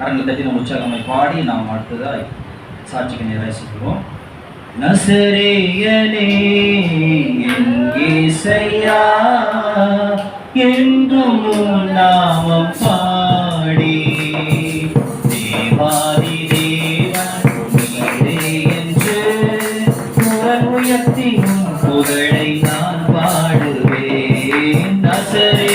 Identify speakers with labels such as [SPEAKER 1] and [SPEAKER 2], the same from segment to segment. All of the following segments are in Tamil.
[SPEAKER 1] கரங்களை நம்ம உற்சாகமாய் பாடி நாம் அடுத்ததாய் சாட்சிக்கு நிராசிக்கிறோம் நசரேயனே இசையா என்றும் நாமம் பாடி. தேவாதி தேவனே என்று புகழ் உயர்த்தியும் புகழை நான் பாடுவேன். நசரே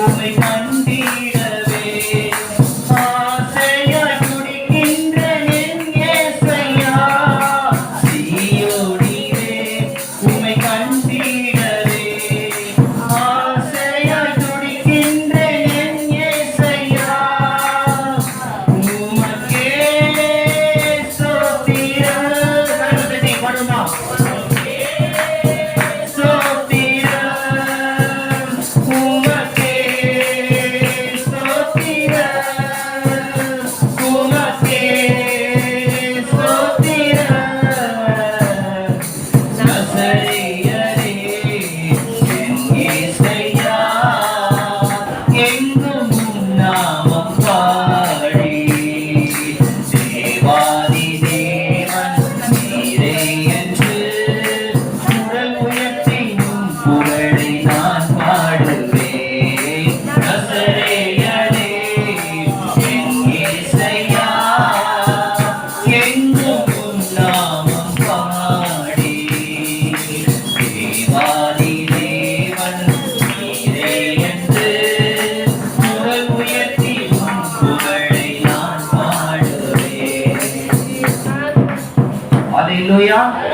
[SPEAKER 1] Going on. Hallelujah.